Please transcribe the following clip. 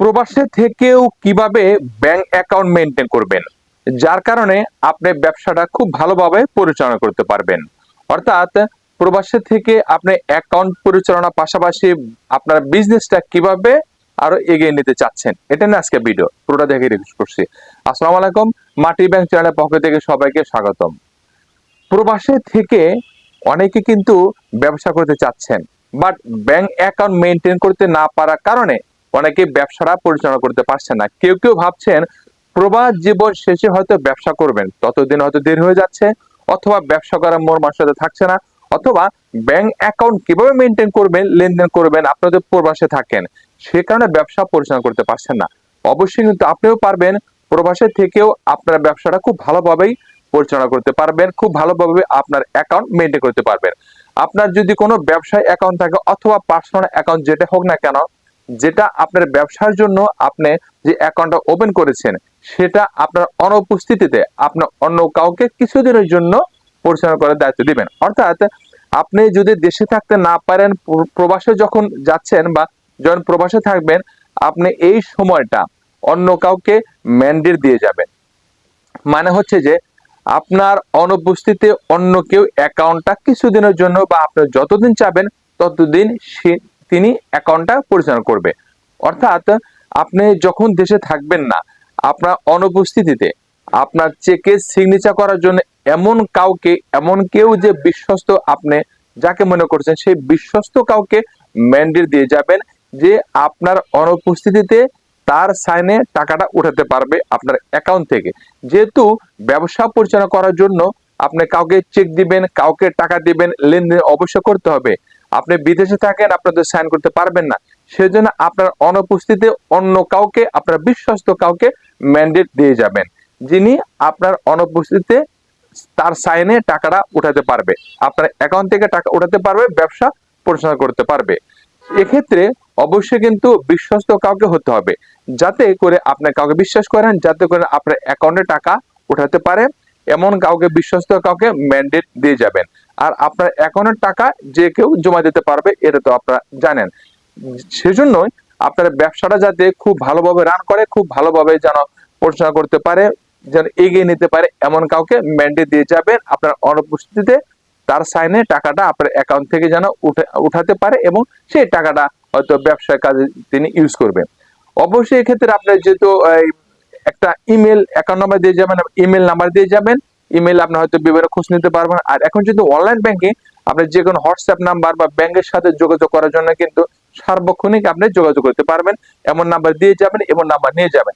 প্রবাসে থেকেও কীভাবে ব্যাংক অ্যাকাউন্ট মেনটেন করবেন? যার কারণে আপনি ব্যবসাটা খুব ভালোভাবে পরিচালনা করতে পারবেন। অর্থাৎ প্রবাসে থেকে আপনি অ্যাকাউন্ট পরিচালনা পাশাপাশি আপনার বিজনেসটা কীভাবে আরও এগিয়ে নিতে চাচ্ছেন? এটা নিয়ে আজকে ভিডিও পুরোটা দেখে রিকোয়েস্ট করছি। আসসালামু আলাইকুম, মাটি ব্যাংক চ্যানেলের পক্ষ থেকে সবাইকে স্বাগতম। প্রবাসে থেকে অনেকে কিন্তু ব্যবসা করতে চাচ্ছেন বাট ব্যাংক অ্যাকাউন্ট মেনটেন করতে না পারার কারণে অনেকে ব্যবসাটা পরিচালনা করতে পারছেন না। কেউ কেউ ভাবছেন প্রবাস জীবন শেষে হয়তো ব্যবসা করবেন। ততদিন হয়তো দেরি হয়ে যাচ্ছে, অথবা ব্যবসা করার মোর মাসে থাকছে না, অথবা ব্যাংক অ্যাকাউন্ট কীভাবে মেনটেন করবেন, লেনদেন করবেন, আপনাদের প্রবাসে থাকেন, সে কারণে ব্যবসা পরিচালনা করতে পারছেন না। অবশ্যই কিন্তু আপনিও পারবেন, প্রবাসে থেকেও আপনার ব্যবসাটা খুব ভালোভাবেই পরিচালনা করতে পারবেন, খুব ভালোভাবে আপনার অ্যাকাউন্ট মেনটেন করতে পারবেন। আপনার যদি কোনো ব্যবসায় অ্যাকাউন্ট থাকে, অথবা পার্সোনাল অ্যাকাউন্ট যেটা হোক না কেন যেটা আপনার ব্যবসার জন্য আপনি যে অ্যাকাউন্টটা ওপেন করেছেন, সেটা আপনার অনুপস্থিতিতে আপনার অন্য কাউকে কিছুদিনের জন্য পরিচালনা করার দায়িত্ব দিবেন। অর্থাৎ আপনি যদি দেশে থাকতে না পারেন, প্র- প্রবাসে যখন যাচ্ছেন বা যখন প্রবাসে থাকবেন, আপনি এই সময়টা অন্য কাউকে ম্যান্ডেট দিয়ে যাবেন। মানে হচ্ছে যে আপনার অনুপস্থিতিতে অন্য কেউ অ্যাকাউন্টটা কিছুদিনের জন্য বা আপনি যতদিন চাবেন, ততদিন সে- তিনি অ্যাকাউন্টটা পরিচালনা করবে। অর্থাৎ আপনি যখন দেশে থাকবেন না, আপনার অনুপস্থিতিতে আপনার চেকে সিগনেচার করার জন্য এমন কাউকে, এমন কেউ যে বিশ্বস্ত আপনি, যাকে মনে করছেন সেই বিশ্বস্ত কাউকে ম্যান্ডেট দিয়ে যাবেন যে আপনার অনুপস্থিতিতে তার সাইনে টাকাটা উঠাতে পারবে আপনার অ্যাকাউন্ট থেকে। যেহেতু ব্যবসা পরিচালনা করার জন্য আপনি কাউকে চেক দিবেন, কাউকে টাকা দিবেন, লেনদেন অবশ্যই করতে হবে। আপনি বিদেশে থাকেন আপনাদের সাইন করতে পারবেন না। সেজন্য আপনার অনুপস্থিতিতে অন্য কাউকে, আপনার বিশ্বস্ত কাউকে ম্যান্ডেট দিয়ে যাবেন, যিনি আপনার অনুপস্থিতিতে তার সাইনে টাকাটা উঠাতে পারবে। আপনার অ্যাকাউন্ট থেকে টাকা উঠাতে পারবে, ব্যবসা পরিচালনা করতে পারবে। এক্ষেত্রে অবশ্যই কিন্তু বিশ্বস্ত কাউকে হতে হবে, যাতে করে আপনি কাউকে বিশ্বাস করেন, যাতে করে আপনার অ্যাকাউন্টে টাকা উঠাতে পারে এমন কাউকে বিশ্বস্ত কাউকে ম্যান্ডেট দিয়ে যাবেন। আর আপনার অ্যাকাউন্টের টাকা যে কেউ জমা দিতে পারবে, এটা তো আপনারা জানেন। সেজন্যই আপনার ব্যবসাটা যাতে খুব ভালোভাবে রান করে, খুব ভালোভাবে যেন পরিচালনা করতে পারে, যেন এগিয়ে নিতে পারে, এমন কাউকে ম্যান্ডেট দিয়ে যাবেন। আপনার অনুপস্থিতিতে তার সাইনে টাকাটা আপনার অ্যাকাউন্ট থেকে যেন উঠে, উঠাতে পারে এবং সেই টাকাটা হয়তো ব্যবসার কাজে তিনি ইউজ করবেন। অবশ্যই এক্ষেত্রে আপনার যেহেতু একটা ইমেল অ্যাকাউন্ট নাম্বার দিয়ে যাবেন ইমেল নাম্বার দিয়ে যাবেন। ইমেল আপনি হয়তো বিভিন্ন খোঁজ নিতে পারবেন। আর এখন যদি অনলাইন ব্যাংকিং আপনি যে কোনো হোয়াটসঅ্যাপ নাম্বার বা ব্যাংকের সাথে যোগাযোগ করার জন্য কিন্তু সার্বক্ষণিক আপনি যোগাযোগ করতে পারবেন। এমন নাম্বার দিয়ে যাবেন, এমন নাম্বার নিয়ে যাবেন।